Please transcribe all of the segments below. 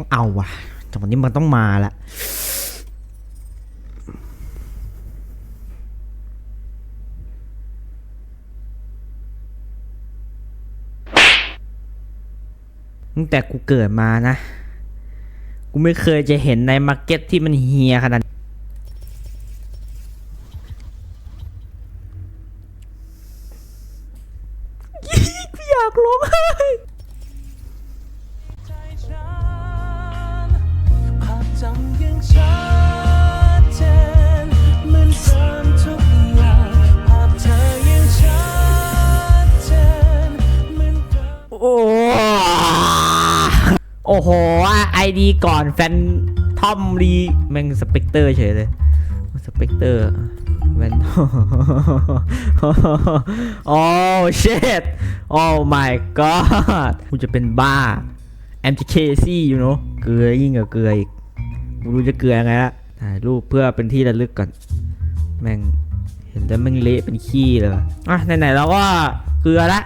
ต้องเอาว่ะจังหวะนี้มันต้องมาละตั้งแต่กูเกิดมานะ กูไม่เคยจะเห็นในมาร์เก็ตที่มันเฮียขนาด ดีก่อนแฟนทอมรีแม่งสเปกเตอร์เฉยเลยสเปกเตอร์แวนโอ้ shit โอ้ my god กูจะเป็นบ้า MTK ซี่อยู่เนาะเกลือยิ่งกว่าเกลืออีกกูรู้จะเกลือยังไงละถ่ายรูปเพื่อเป็นที่ระลึกก่อน แม่งเห็นแล้วแม่งเละเป็นขี้เลยอะไหนๆเราก็เกลือละ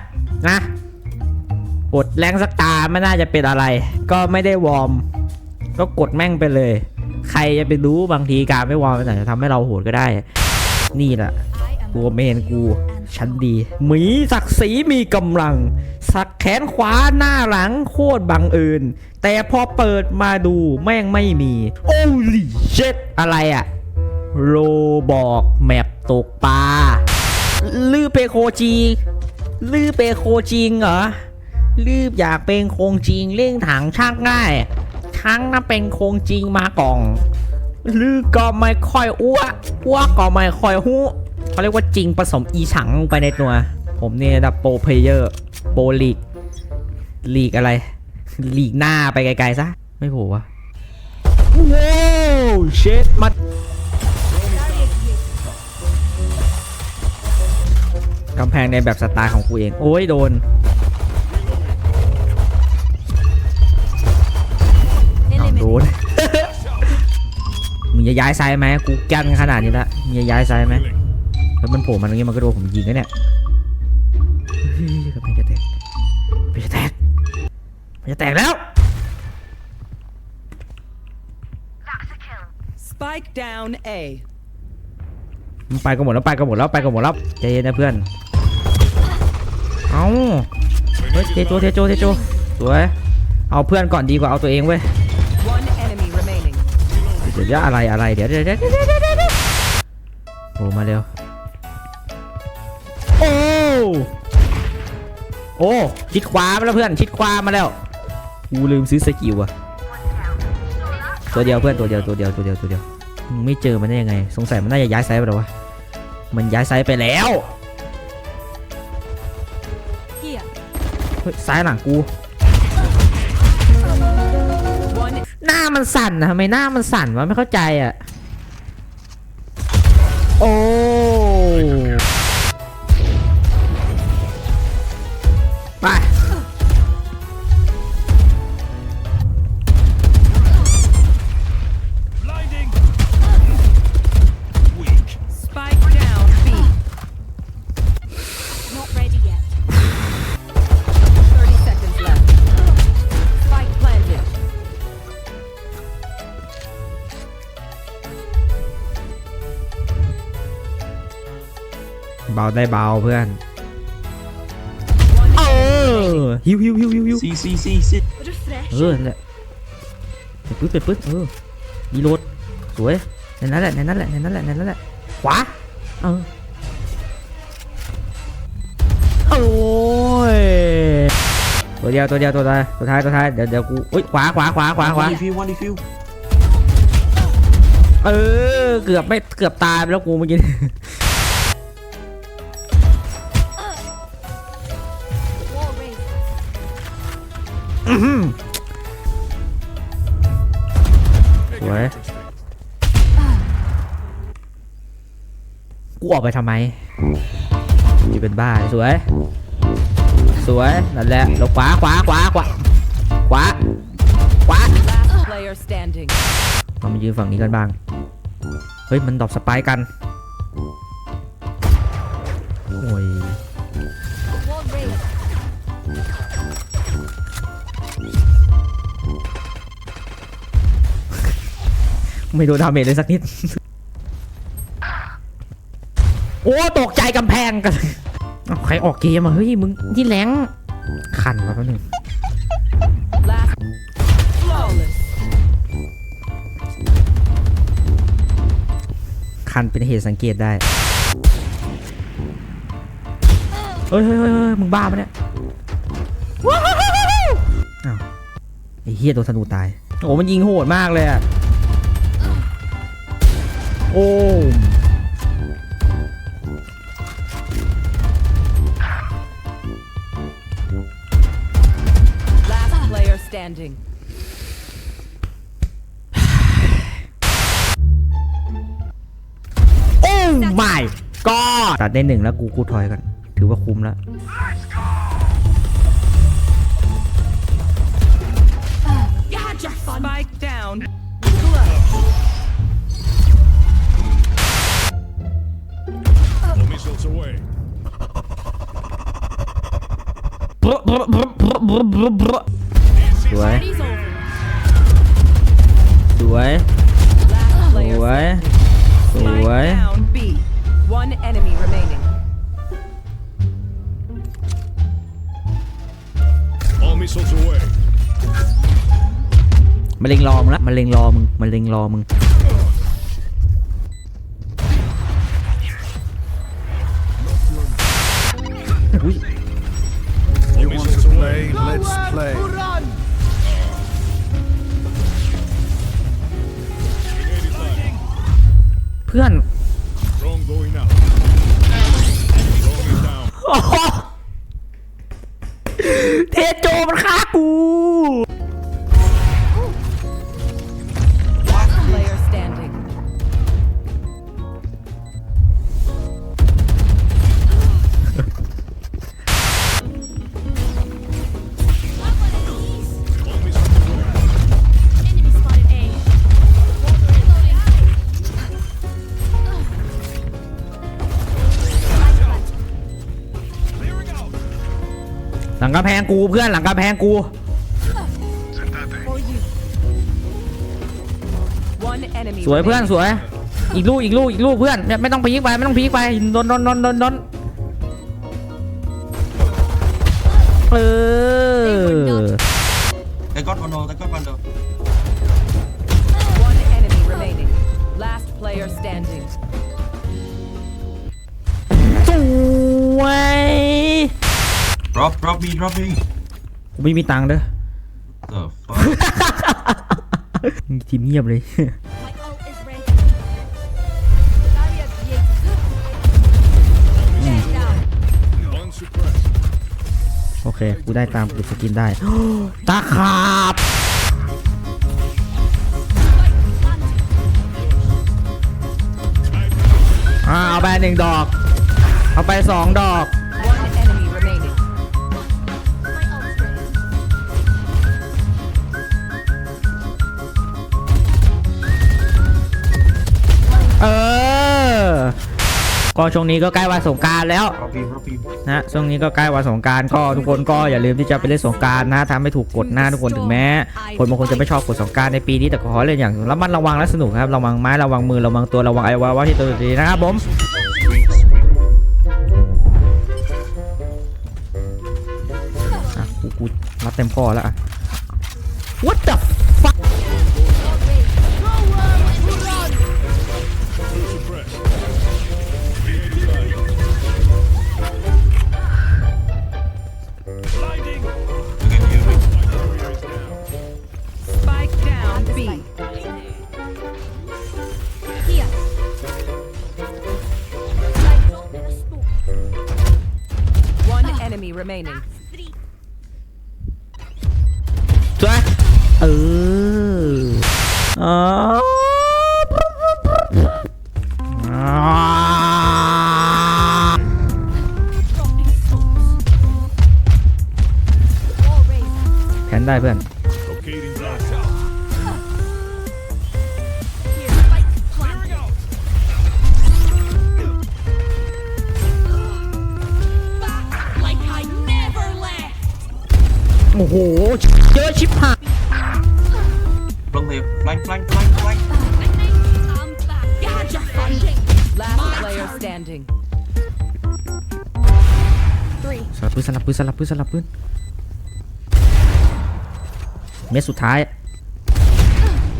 นะกดแรงสักตาไม่น่าจะเป็นอะไร ก็ไม่ได้วอร์ม ก็กดแม่งไปเลย ใครจะไปรู้บางทีการไม่วอร์มมันอาจจะทำให้เราโหดก็ได้ นี่แหละตัวเมนกูชั้นดีหมีศักดิ์ศรีมีกำลัง สักแขนขวาหน้าหลังโคตรบังเอิญแต่พอเปิดมาดูแม่งไม่มี โอ้ลิเช็ดอะไรอะโรบอกแมปตกปลาลือเปโคจีลือเปโคจริงเหรอรีบอยากเป็นโคงจริงเร่งถังช่างง่าย ช่างน่ะเป็นโคงจริงมากล่องลือก็ไม่ค่อยอ้วอ้วก็ไม่ค่อยหู้เขาเรียกว่าจริงผสมอีฉังลงไปในตัว ผมเนี่ยระดับโปรเพลเยอร์โปรลีกลีกอะไรลีกหน้าไปไกลๆซะ ไม่โผล่วะว้าวเชดมากำแพงในแบบสไตล์ของกูเอง โอ้ยโดน จะย้ายไซส์ไหมกูกันขนาดนี้ละมึงจะย้ายไซส์ไหมแล้วมันโผล่มาตรงนี้มันก็โดนผมยิงแล้วเนี่ยเฮ้ยกำแพงจะแตกมันจะแตกมันจะแตกแล้ว Spike down A. มันไปกันหมดแล้วไปกันหมดแล้วไปกันหมดแล้วใจเย็นนะเพื่อน เอาเฮ้ยเทโจเทโจเทโจสวย เอาเพื่อนก่อนดีกว่าเอาตัวเองเว้ย One enemy remaining. เดี๋ยวอะไรอะไรเดี๋ยวเดี๋ยวเดี๋ยวเดี๋ยวเดี๋ยวเดี๋ยวโอ้มาเร็วโอ้โอ้ชิดขวามาแล้วเพื่อนชิดขวามาแล้วกูลืมซื้อสกิลอะตัวเดียวเพื่อนตัวเดียวตัวเดียวตัวเดียวตัวเดียวไม่เจอมันได้ยังไง สงสัยมันน่าจะย้ายไซส์ไปแล้ววะมันย้ายไซส์ไปแล้วเฮ้ยซ้ายหลังกู หน้ามันสั่นนะทำไมหน้ามันสั่นวะไม่เข้าใจอะ โอ้ไป เบาได้เบาเพื่อน One เออฮิวฮิวฮิวฮิวฮิว C C C C Refresh. เออนั่นแหละเปิดปึ๊บเปิดปึ๊บเออดีโหลดสวยในนั้นแหละในนั้นแหละในนั้นแหละในนั้นแหละขวาเออโอ้ยตัวเดียวตัวเดียวตัวท้ายตัวท้ายตัวท้ายเดี๋ยวเดี๋ยวกูอุ้ยขวาขวาขวาขวาขวา one defuse one defuse เออเกือบไม่เกือบตายไปแล้วกูเมื่อกี้ สวยกูออกไปทำไม นี่เป็นบ้าสวย สวย นั่นแหละเราขวาขวาขวาขวาขวาขวา last player standing. เรามายืนฝั่งนี้กันบ้าง เฮ้ย มันดรอปสไปร์กัน โอ้ย Wall raised. ไม่โดนดาเมจเลยสักนิด โอ้ตกใจกำแพงกันใครออกเกมอะเฮ้ยมึงที่แรงขันมาแป๊บนึงคันเป็นเหตุสังเกตได้เฮ้ยเฮ้ยเฮ้ยมึงบ้าปะเนี่ยอ้าวไอ้เฮียโดนธนูตาย โอ้มันยิงโหดมากเลยอะ โอ้ Last player standing. โอ้ my god ตัดได้หนึ่งแล้วกูกูถอยกัน ถือว่าคุ้มแล้ว สวย Spike down B. One enemy remaining. All missiles away. มะเร็งรอมึงละมะเร็งรอมึงมะเร็งรอมึง อุ้ย All missiles away. Let's play. เพื่อน Drone going out. Drone is down. เทโลังกำแพงกูเพื่อนหลังกำแพงกู One enemy. สวยเพื่อนสวย อีกลูกอีกลูกอีกลูกเพื่อนไม่ไม่ต้องพีกไปไม่ต้องพีกไปนนนนนนนนเออ Drop, drop me, drop me. กูไม่มีตังค์เด้อ The fuck? ทีมเงียบเลย My ult is ready. Barrier created. Man down. One suppressed. โอเค กูได้ตามกูสกินได้ ตาขาบ อ่าเอาไปหนึ่งดอก เอาไปสองดอก ก็ช่วงนี้ก็ใกล้วันสงกรารแล้ว Drop me, drop me. นะช่วงนี้ก็ใกล้วันสงกรารก็ทุกคนก็อย่าลืมที่จะไปเล่นสงกรารนะทำให้ถูกกฎหน้าทุกคนถึงแม้คนบางคนจะไม่ชอบกฎสงกรารในปีนี้แต่ก็ขอเล่นอย่างระมัดระวังและสนุกครับระวังไม้ระวังมือระวังตัวระวังไอวาวะที่ตัวดีนะครับผมอะกูกูรับเต็มข้อแล้วอะ What the Spike down B. Here. Like drop in a smoke. One enemy remaining. Three. สวยเอออ๋ออ่ันได้เพื่อนโอ้โห เยอะชิบหายลงเลยไล่ไล่ไล่ไล่ Last player standing. Three. สลับปืนสลับปืนสลับปืนสลับปืน เม็ดสุดท้าย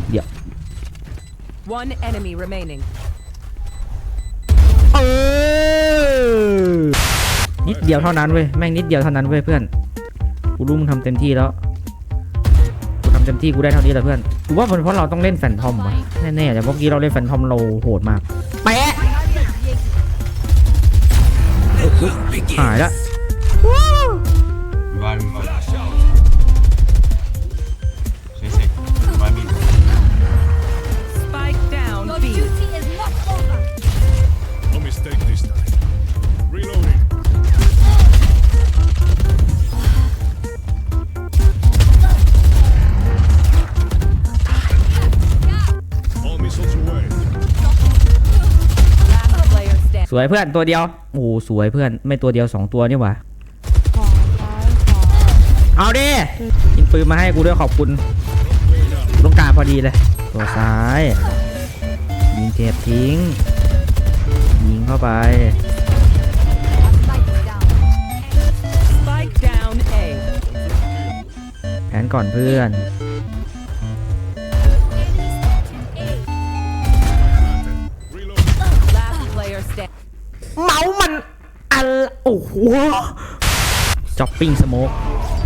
เดี๋ยว One enemy remaining. เออนิดเดียวเท่านั้นเว้ยแม่งนิดเดียวเท่านั้นเว้ยเพื่อนกูรู้มึงทำเต็มที่แล้วกูทำเต็มที่กูได้เท่านี้แหละเพื่อนกูว่าเป็นเพราะเราต้องเล่นแฟนทอมวะแน่ๆแต่เมื่อกี้เราเล่นแฟนทอมเราโหดมากแปะเอ้ยอุ๊ยหายละ วยเพื่อนตัวเดียวโอ้โหสวยเพื่อนไม่ตัวเดียวสองตัวนี่หว่าเอาดิยิงปืนมาให้กูด้วยขอบคุณต้องการพอดีเลย ตัวซ้ายยิงเก็บทิ้ง ยิงเข้าไป Spike down A. แผนก่อนเพื่อน โอ้โหจ็อปปิ้งสโมก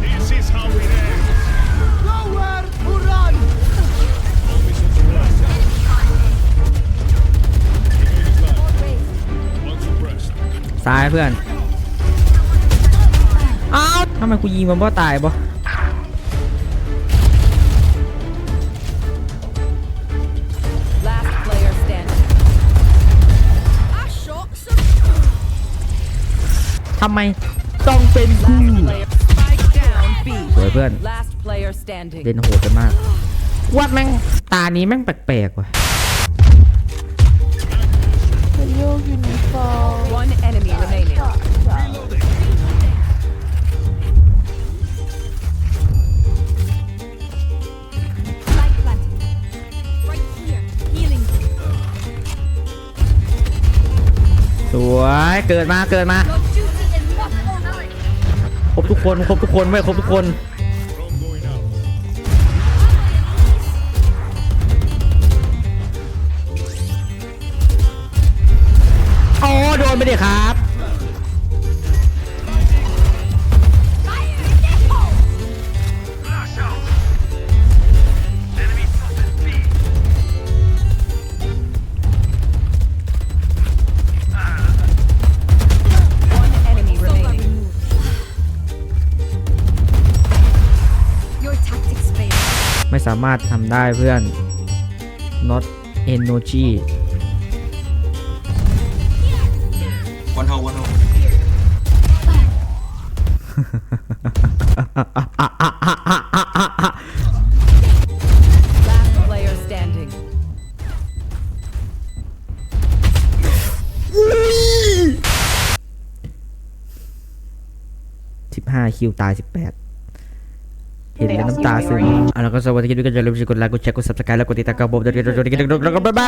This is how it ends. Nowhere to run. All missiles away. One suppressed. ซ้ายเพื่อน อ้าวทำไมกูยิงมันบ่ตายบ่ำไมต้องเป็นกู Last player. Spike down B. สวยเพื่อน Last player standing. เล่นโหดกันมากว่าแม่งตานี้แม่งแปลกๆว่ะ One enemy remaining. Light planted. Right here. Healing. สวย เกิดมา เกิดมา บทุกคนครบทุกคนไม่ครบทุกคนโอ้โดนไปเดิครับ ไม่สามารถทำได้เพื่อน not energy One hole, one hole. Last player standing. สิบห้าคิวตายสิบแปด ሄደንም ታስን አነከ ሰው ወደ ጊዜ ገጀለብሽ ኩላኩ ቸኩ ሰብስክራይብ ኩቲ ተከቦብ ደግ ደግ ደግ ደግ ደግ ደግ